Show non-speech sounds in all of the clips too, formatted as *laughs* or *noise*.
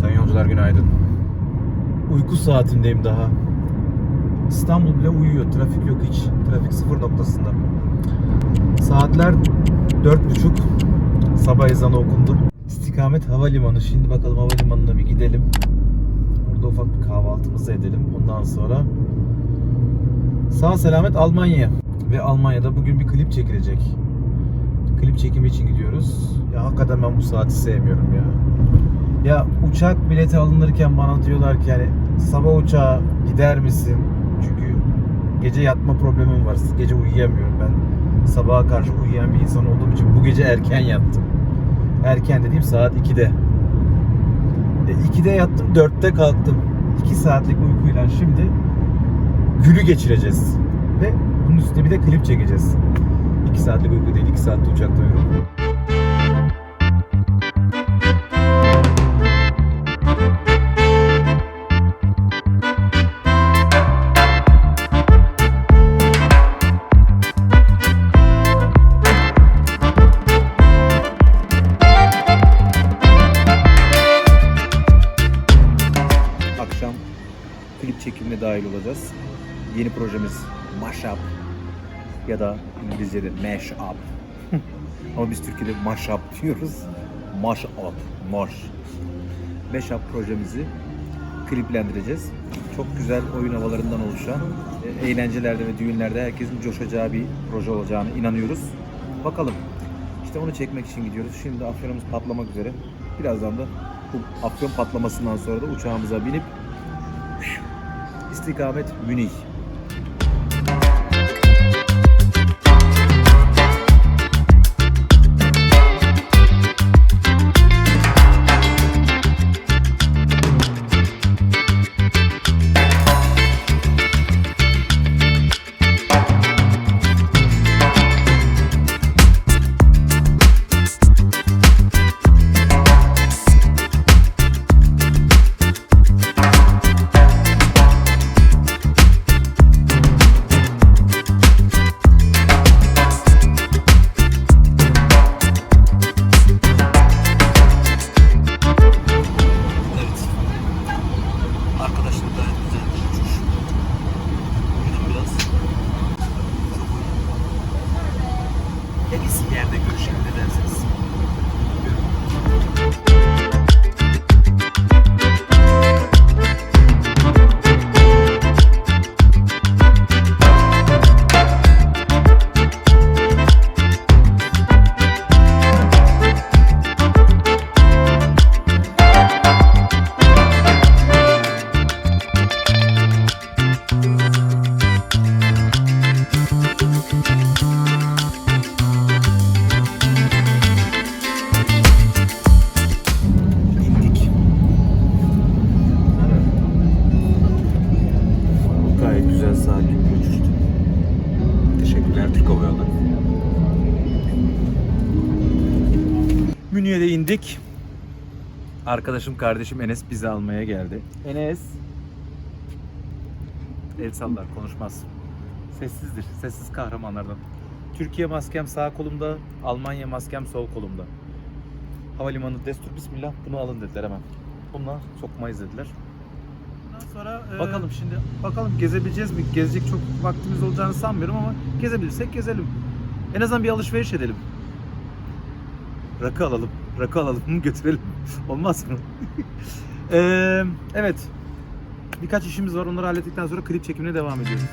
Sayın yolcular günaydın. Uyku saatindeyim daha. İstanbul bile uyuyor. Trafik yok hiç. Trafik sıfır noktasında. Saatler dört buçuk. Sabah ezanı okundu. İstikamet havalimanı. Şimdi bakalım havalimanına bir gidelim. Orada ufak bir kahvaltımızı edelim. Ondan sonra sağ selamet Almanya. Ve Almanya'da bugün bir klip çekilecek. Klip çekimi için gidiyoruz. Ya hakikaten ben bu saati sevmiyorum ya. Ya uçak bileti alınırken bana diyorlar ki yani sabah uçağa gider misin? Çünkü gece yatma problemim var. Gece uyuyamıyorum ben. Sabaha karşı uyuyan bir insan olduğum için bu gece erken yattım. Erken dediğim saat 2'de. E, 2'de yattım, 4'te kalktım. 2 saatlik uykuyla şimdi günü geçireceğiz. Ve bunun üstüne bir de klip çekeceğiz. 2 saatlik uyku değil, 2 saatte uçakta uyuyorum. akşam klip çekimine dahil olacağız. Yeni projemiz Mashup ya da İngilizce'de Mash Up. *laughs* Ama biz Türkiye'de Mashup diyoruz. Mash Up, Mash. Mashup projemizi kliplendireceğiz. Çok güzel oyun havalarından oluşan, e, eğlencelerde ve düğünlerde herkesin coşacağı bir proje olacağını inanıyoruz. Bakalım. İşte onu çekmek için gidiyoruz. Şimdi afyonumuz patlamak üzere. Birazdan da bu afyon patlamasından sonra da uçağımıza binip istikamet Münih. İndik. Arkadaşım kardeşim Enes bizi almaya geldi. Enes. El sallar konuşmaz. Sessizdir. Sessiz kahramanlardan. Türkiye maskem sağ kolumda, Almanya maskem sol kolumda. Havalimanı destur bismillah bunu alın dediler hemen. Bununla sokmayız dediler. Ondan sonra e, bakalım şimdi bakalım gezebileceğiz mi? Gezecek çok vaktimiz olacağını sanmıyorum ama gezebilirsek gezelim. En azından bir alışveriş edelim. Rakı alalım. Rakı alalım götürelim. *laughs* Olmaz mı? *laughs* Eee, evet. Birkaç işimiz var. Onları hallettikten sonra klip çekimine devam ediyoruz.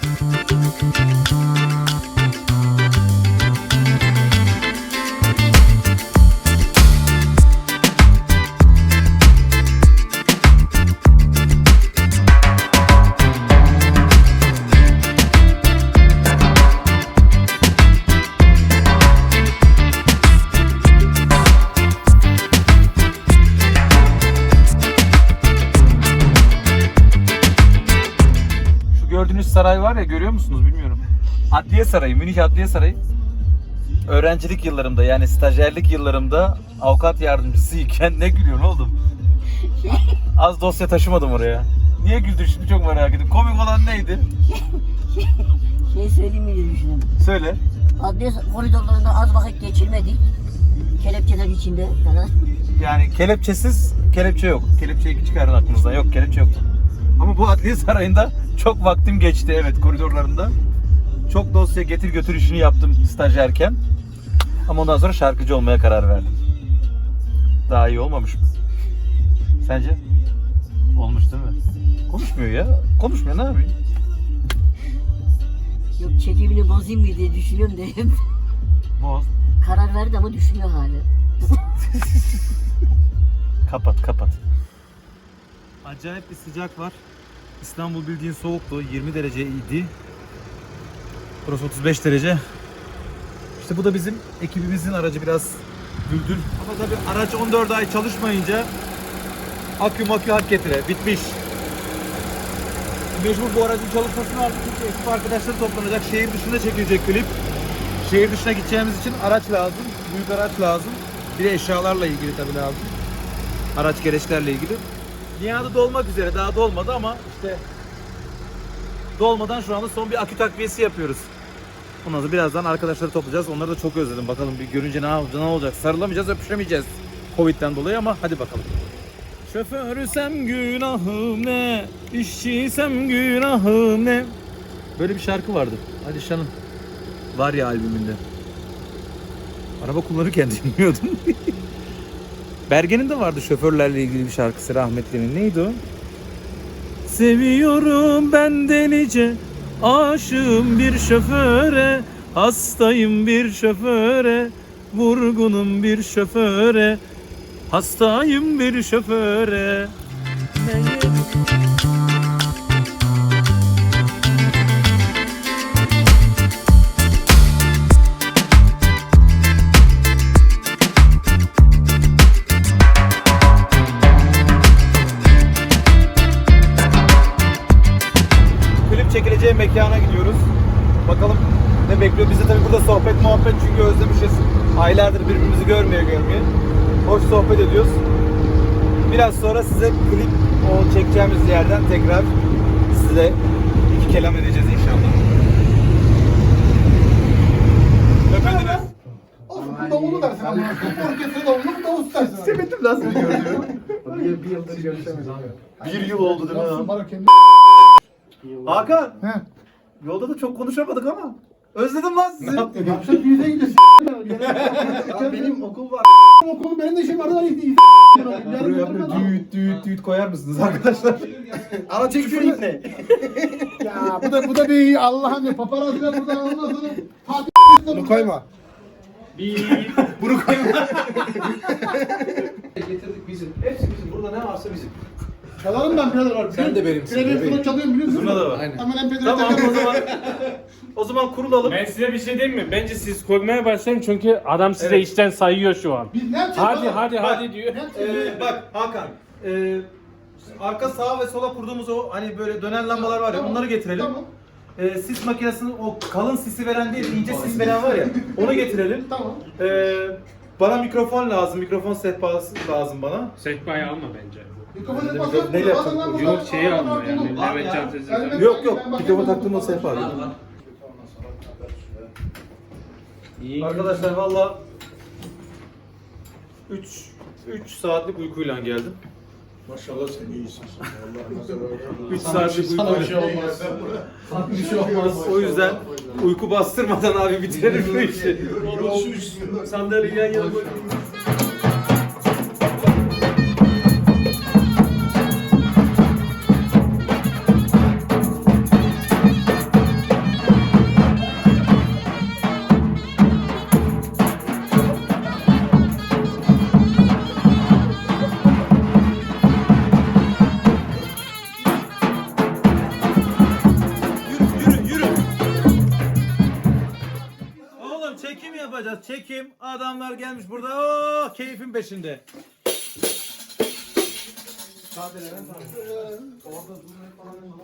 Şu gördüğünüz saray var ya görüyor musunuz bilmiyorum. Adliye Sarayı, Münih Adliye Sarayı. Öğrencilik yıllarımda yani stajyerlik yıllarımda avukat yardımcısıyken ne gülüyorsun oğlum? Az dosya taşımadım oraya. Niye güldün şimdi çok merak ettim. Komik olan neydi? Şey söyleyeyim mi diye düşünüyorum. Söyle. Adliye koridorlarında az vakit geçirmedik. Kelepçeler içinde falan. Yani kelepçesiz kelepçe yok. Kelepçeyi çıkarın aklınızdan. Yok kelepçe yok. Ama bu adliye sarayında çok vaktim geçti evet koridorlarında. Çok dosya getir götür işini yaptım stajyerken. Ama ondan sonra şarkıcı olmaya karar verdim. Daha iyi olmamış mı? Sence? Olmuş değil mi? Konuşmuyor ya. Konuşmuyor ne yapayım? Yok çekimini bozayım mı diye düşünüyorum da hep. Boz. Karar verdi ama düşünüyor hala. *laughs* Kapat kapat. Acayip bir sıcak var. İstanbul bildiğin soğuktu. 20 dereceydi. Burası 35 derece. İşte bu da bizim ekibimizin aracı biraz düldül. Ama tabii araç 14 ay çalışmayınca akü makü hak getire. Bitmiş. Mecbur bu aracın çalışmasını aldık çünkü ekip arkadaşları toplanacak. Şehir dışında çekilecek klip. Şehir dışına gideceğimiz için araç lazım. Büyük araç lazım. Bir de eşyalarla ilgili tabii lazım. Araç gereçlerle ilgili. Nihat'ı dolmak üzere. Daha dolmadı ama işte dolmadan şu anda son bir akü takviyesi yapıyoruz. Ondan sonra birazdan arkadaşları toplayacağız. Onları da çok özledim. Bakalım bir görünce ne, yapacağız, ne olacak? Sarılamayacağız, öpüşemeyeceğiz. Covid'den dolayı ama hadi bakalım. Şoförsem günahım ne, işçiysem günahım ne. Böyle bir şarkı vardı. Alişan'ın var ya albümünde. Araba kullanırken *laughs* dinliyordum. Bergen'in de vardı şoförlerle ilgili bir şarkısı rahmetlinin. Neydi o? Seviyorum ben delice Aşığım bir şoföre Hastayım bir şoföre Vurgunum bir şoföre Hastayım bir şoföre klip çekileceği mekana gidiyoruz. Bakalım ne bekliyor. Biz de tabii burada sohbet muhabbet çünkü özlemişiz. Aylardır birbirimizi görmeye görmeye. Hoş sohbet ediyoruz. Biraz sonra size klip o çekeceğimiz yerden tekrar size iki kelam edeceğiz inşallah. Olsun davulu dersin ama. Orkestra davulu davul dersin. Sevindim lan seni gördüğüm. Bir yıldır görüşemiyoruz abi. Bir yıl oldu değil mi? Bana kendi. Hakan, He. yolda da çok konuşamadık ama özledim lan sizi. Yapacak bir yere gidiyorsun. *laughs* Ya benim okul var. okulu benim de işim vardı. Hani iyi. Buraya böyle düğüt düğüt düğüt koyar mısınız arkadaşlar? *laughs* Ana çek şu ipne. *laughs* Ya bu da bu da bir Allah'ım ya paparazziler burada ondan sonra Fatih Bunu koyma. Bunu koyma. Getirdik bizim. Hepsi bizim. Burada ne varsa bizim. Çalarım ben birader var. Sen de benimsin, Birader sana çalıyorum biliyor musun? Zurna da var. Hemen MP3'e Tamam o zaman o zaman kurulalım. Ben size bir şey diyeyim mi? Bence siz koymaya başlayın çünkü adam size Evet. işten sayıyor şu an. Biz ne yapacağız? Hadi oğlum? hadi Bak. hadi diyor. Ee, bak Hakan. ee, arka sağa ve sola kurduğumuz o hani böyle dönen lambalar var ya Tamam, onları getirelim. Tamam. Ee, sis makinesinin o kalın sisi veren değil ince sis veren var ya onu getirelim. Tamam. Ee, bana mikrofon lazım. Mikrofon sehpası lazım bana. Sehpayı alma bence. Mikrofonu Neyle basıyorum, yapacağım? basın lan Yok şeyi alma Al, yani. Caddesi. Yani ben- Yok yok mikrofon taktığımız bakayım. sehpa. İyi. Arkadaşlar valla 3 3 saatlik uykuyla geldim. Maşallah sen iyisin. 3 *laughs* saatlik Sana bir şey olmaz. Sana bir şey olmaz. O yüzden uyku bastırmadan abi bitirelim bu işi. Sandalyeyi yan yana koyayım. Çekim. Adamlar gelmiş burada. Oh keyfin peşinde.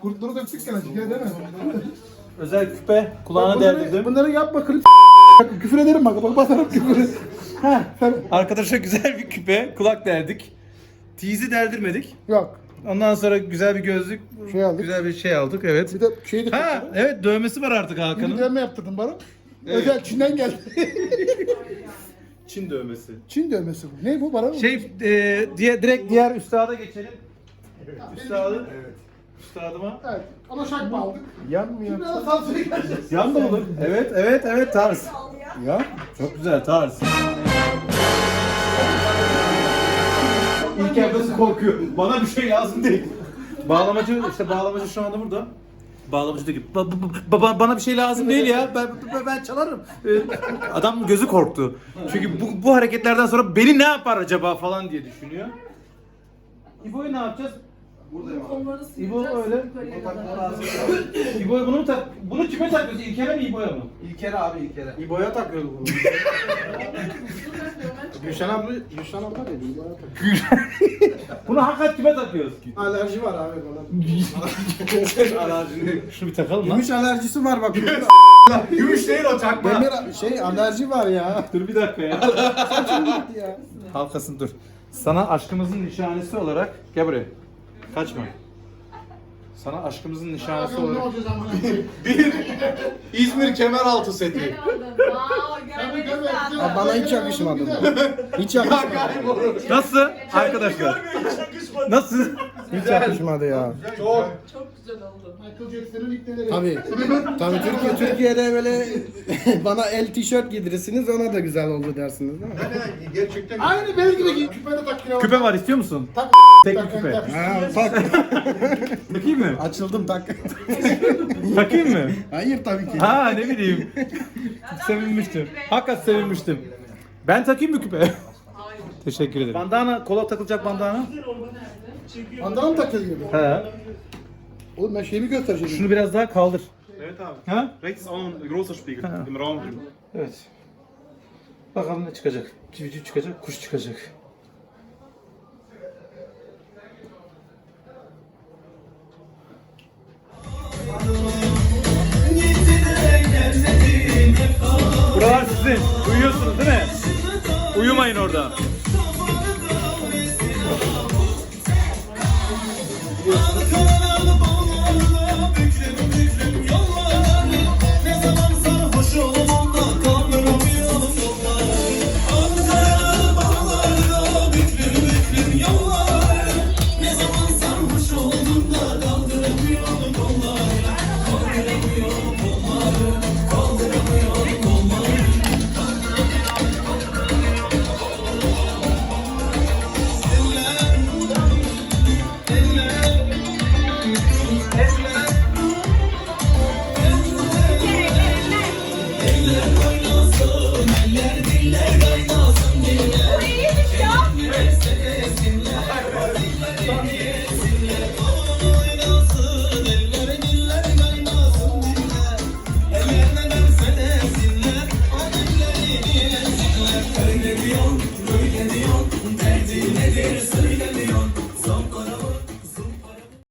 Kurtları döktük gene değil mi? Özel küpe kulağına deldirdim. Bunları yapma klip küfür ederim bak bak basarım küfür. Ha sen Arkadaşa güzel bir küpe kulak deldik. Tizi deldirmedik. yok. Ondan sonra güzel bir gözlük, Şey aldık. güzel bir şey aldık evet. Bir de şeydi Ha evet dövmesi var artık Bir Hakan'ın. dövme yaptırdım bana. Özel Çin'den geldi. *laughs* Çin dövmesi. Çin dövmesi bu. Ne bu? Bana mı? Şey e, diye direkt diğer üstada geçelim. Üstadı. Evet. Üstadıma. Evet. Ama şak mı aldık? Yanmıyor. Biraz sansüre geleceğiz. Yan da olur. Evet, evet, evet tarz. Ya. Çok güzel tarz. İlk evdesi korkuyor. Bana bir şey lazım değil. Bağlamacı işte bağlamacı şu anda burada. Bağlamacı diyor ki "Ba- ba- ba- ba- bana bir şey lazım değil ya. Ben, ben, ben çalarım. Ee, Adam gözü korktu. Çünkü bu, bu hareketlerden sonra beni ne yapar acaba falan diye düşünüyor. İbo'yu ne yapacağız? İbo öyle. *laughs* İbo'ya bunu mu tak? Bunu kime takıyorsun? İlker'e mi İbo'ya mı? İlker'e abi İlker'e. İbo'ya takıyoruz bunu. *laughs* *laughs* Gülşen abla, Gülşen abla dedi. İbo'ya takıyor. Bunu hakikaten kime takıyoruz? Alerji var abi bana. Şunu bir takalım lan. Gümüş alerjisi var bak. Gümüş değil o çakma. Demir şey alerji var ya. Dur bir dakika ya. ya. Halkasın dur. Sana aşkımızın nişanesi olarak gel buraya. Kaçma. Sana aşkımızın nişanesi Bakalım ne olarak. olacağız amına *laughs* İzmir kemeraltı seti. Tabii bana hiç yakışmadı bu. Hiç *laughs* yakışmadı. Nasıl arkadaşlar? Nasıl? Hiç yakışmadı ya. Michael Jackson'ın ilk neleri? Tabii. Tabii Türkiye Türkiye'de böyle *laughs* bana el tişört giydirirsiniz ona da güzel oldu dersiniz değil mi? Gerçekten. Aynı benim gibi giy. Küpe de tak yine. Küpe var istiyor musun? Tak. Tek küpe. Ha tak. *laughs* Takayım mı? Açıldım tak. Takayım mı? Hayır tabii ki. Ha ne bileyim. sevinmiştim. Hakikaten sevinmiştim. Ben takayım mı küpe? Teşekkür ederim. Bandana, kola takılacak bandana. Bandana mı takılıyor? He. Oğlum ben şeyimi göstereceğim. Şunu biraz daha kaldır. Evet abi. Ha? Rechts auch ein großer Spiegel Ha. im Raum drin. Evet. Bakalım ne çıkacak. Civciv çıkacak, kuş çıkacak. Buralar sizin. Uyuyorsunuz değil mi? Uyumayın orada. baila con nosotros,